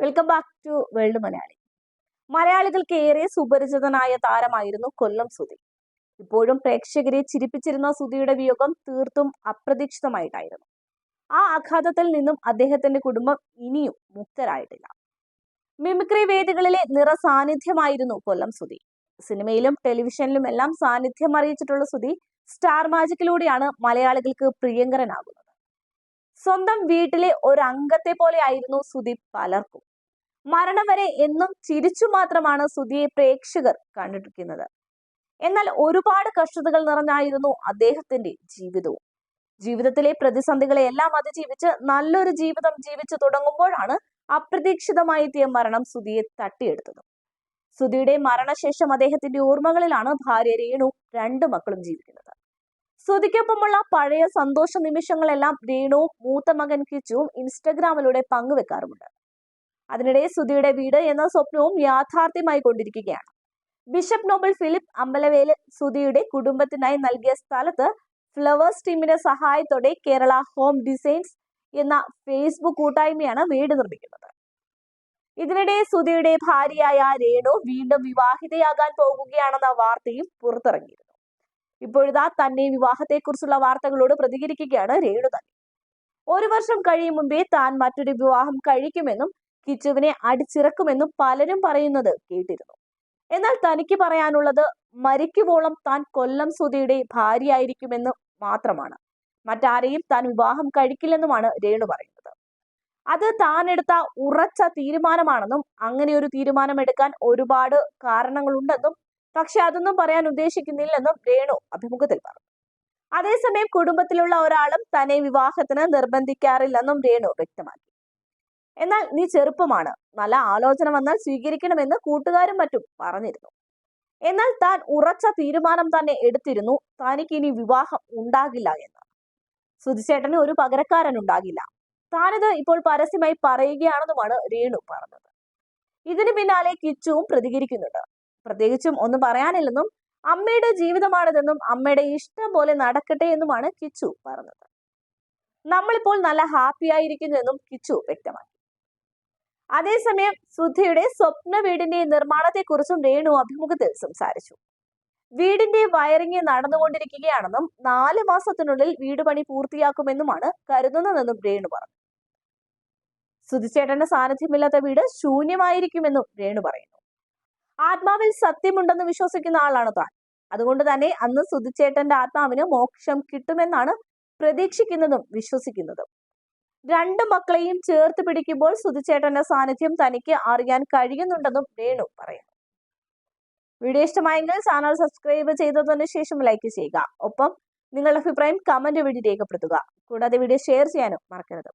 Welcome back to world Malayali മലയാളികൾക്ക് ഏറെ സുപരിചിതനായ താരമായിരുന്നു കൊല്ലം സുധി. ഇപ്പോഴും പ്രേക്ഷകരെ ചിരിപ്പിച്ചിരുന്ന സുധിയുടെ വിയോഗം തീർത്തും അപ്രതീക്ഷിതമായിട്ടായിരുന്നു. ആ ആഘാതത്തിൽ നിന്നും അദ്ദേഹത്തിന്റെ കുടുംബം ഇനിയും മുക്തരായിട്ടില്ല. മിമിക്രി വേദികളിലെ നിറ സാന്നിധ്യമായിരുന്നു കൊല്ലം സുധി. സിനിമയിലും ടെലിവിഷനിലും എല്ലാം സാന്നിധ്യം അറിയിച്ചിട്ടുള്ള സുധി സ്റ്റാർ മാജിക്കിലൂടെയാണ് മലയാളികൾക്ക് പ്രിയങ്കരനാകുന്നത്. സ്വന്തം വീട്ടിലെ ഒരു അംഗത്തെ പോലെ ആയിരുന്നു സുധി പലർക്കും. മരണം വരെ എന്നും ചിരിച്ചു മാത്രമാണ് സുധിയെ പ്രേക്ഷകർ കണ്ടിരിക്കുന്നത്. എന്നാൽ ഒരുപാട് കഷ്ടതകൾ നിറഞ്ഞായിരുന്നു അദ്ദേഹത്തിന്റെ ജീവിതവും. ജീവിതത്തിലെ പ്രതിസന്ധികളെ എല്ലാം അതിജീവിച്ച് നല്ലൊരു ജീവിതം ജീവിച്ചു തുടങ്ങുമ്പോഴാണ് അപ്രതീക്ഷിതമായി എത്തിയ മരണം സുധിയെ തട്ടിയെടുത്തത്. സുധിയുടെ മരണശേഷം അദ്ദേഹത്തിന്റെ ഓർമ്മകളിലാണ് ഭാര്യ രേണു രണ്ട് മക്കളും ജീവിക്കുന്നത്. സുധിക്കൊപ്പമുള്ള പഴയ സന്തോഷ നിമിഷങ്ങളെല്ലാം രേണുവും മൂത്ത മകൻ കിച്ചുവും ഇൻസ്റ്റഗ്രാമിലൂടെ പങ്കുവെക്കാറുമുണ്ട്. അതിനിടെ സുധിയുടെ വീട് എന്ന സ്വപ്നവും യാഥാർത്ഥ്യമായി കൊണ്ടിരിക്കുകയാണ്. ബിഷപ്പ് നോബൽ ഫിലിപ്പ് അമ്പലവേൽ സുധിയുടെ കുടുംബത്തിനായി നൽകിയ സ്ഥലത്ത് ഫ്ലവേഴ്സ് ടീമിന്റെ സഹായത്തോടെ കേരള ഹോം ഡിസൈൻസ് എന്ന ഫേസ്ബുക്ക് കൂട്ടായ്മയാണ് വീട് നിർമ്മിക്കുന്നത്. ഇതിനിടെ സുധിയുടെ ഭാര്യയായ രേണു വീണ്ടും വിവാഹിതയാകാൻ പോകുകയാണെന്ന വാർത്തയും പുറത്തിറങ്ങിയിരുന്നു. ഇപ്പോഴിതാ തന്നെ വിവാഹത്തെക്കുറിച്ചുള്ള വാർത്തകളോട് പ്രതികരിക്കുകയാണ് രേണു തന്നെ. ഒരു വർഷം കഴിയും മുമ്പേ താൻ മറ്റൊരു വിവാഹം കഴിക്കുമെന്നും കിച്ചുവിനെ അടിച്ചിറക്കുമെന്നും പലരും പറയുന്നത് കേട്ടിരുന്നു. എന്നാൽ തനിക്ക് പറയാനുള്ളത് മരിക്കുവോളം താൻ കൊല്ലം സുധിയുടെ ഭാര്യയായിരിക്കുമെന്ന് മാത്രമാണ്. മറ്റാരെയും താൻ വിവാഹം കഴിക്കില്ലെന്നുമാണ് രേണു പറയുന്നത്. അത് താൻ എടുത്ത ഉറച്ച തീരുമാനമാണെന്നും അങ്ങനെ ഒരു തീരുമാനം എടുക്കാൻ ഒരുപാട് കാരണങ്ങളുണ്ടെന്നും പക്ഷെ അതൊന്നും പറയാൻ ഉദ്ദേശിക്കുന്നില്ലെന്നും രേണു അഭിമുഖത്തിൽ പറഞ്ഞു. അതേസമയം കുടുംബത്തിലുള്ള ഒരാളും തന്നെ വിവാഹത്തിന് നിർബന്ധിക്കാറില്ലെന്നും രേണു വ്യക്തമാക്കി. എന്നാൽ നീ ചെറുപ്പമാണ്. നല്ല ആലോചന വന്നാൽ സ്വീകരിക്കണമെന്ന് കൂട്ടുകാരും മറ്റും പറഞ്ഞിരുന്നു. എന്നാൽ താൻ ഉറച്ച തീരുമാനം തന്നെ എടുത്തിരുന്നു. തനിക്ക് ഇനി വിവാഹം ഉണ്ടാകില്ല എന്ന്. സുധിച്ചേട്ടന് ഒരു പകരക്കാരൻ ഉണ്ടാകില്ല. താനിത് ഇപ്പോൾ പരസ്യമായി പറയുകയാണെന്നുമാണ് രേണു പറഞ്ഞത്. ഇതിന് പിന്നാലെ കിച്ചുവും പ്രതികരിക്കുന്നുണ്ട്. പ്രത്യേകിച്ചും ഒന്നും പറയാനില്ലെന്നും അമ്മയുടെ ജീവിതമാണിതെന്നും അമ്മയുടെ ഇഷ്ടം പോലെ നടക്കട്ടെ എന്നുമാണ് കിച്ചു പറഞ്ഞത്. നമ്മളിപ്പോൾ നല്ല ഹാപ്പി ആയിരിക്കുന്നുവെന്നും കിച്ചു വ്യക്തമാക്കി. അതേസമയം സുധയുടെ സ്വപ്ന വീടിന്റെ നിർമ്മാണത്തെക്കുറിച്ചും രേണു അഭിമുഖത്തിൽ സംസാരിച്ചു. വീടിന്റെ വയറിംഗ് നടന്നുകൊണ്ടിരിക്കുകയാണെന്നും നാല് മാസത്തിനുള്ളിൽ വീട് പണി പൂർത്തിയാക്കുമെന്നുമാണ് കരുതുന്നതെന്നും രേണു പറഞ്ഞു. സുധിച്ചേട്ടന്റെ സാന്നിധ്യമില്ലാത്ത വീട് ശൂന്യമായിരിക്കുമെന്നും രേണു പറയുന്നു. ആത്മാവിൽ സത്യമുണ്ടെന്ന് വിശ്വസിക്കുന്ന ആളാണ് താൻ. അതുകൊണ്ട് തന്നെ അന്ന് സുധിച്ചേട്ടന്റെ ആത്മാവിന് മോക്ഷം കിട്ടുമെന്നാണ് പ്രതീക്ഷിക്കുന്നതും വിശ്വസിക്കുന്നതും. രണ്ട് മക്കളെയും ചേർത്ത് പിടിക്കുമ്പോൾ സുധിച്ചേട്ടന്റെ സാന്നിധ്യം തനിക്ക് അറിയാൻ കഴിയുന്നുണ്ടെന്നും രേണു പറയുന്നു. വീഡിയോ ഇഷ്ടമായെങ്കിൽ ചാനൽ സബ്സ്ക്രൈബ് ചെയ്തതിനു ശേഷം ലൈക്ക് ചെയ്യുക. ഒപ്പം നിങ്ങളുടെ അഭിപ്രായം കമന്റ് വഴി രേഖപ്പെടുത്തുക. കൂടാതെ വീഡിയോ ഷെയർ ചെയ്യാനും മറക്കരുത്.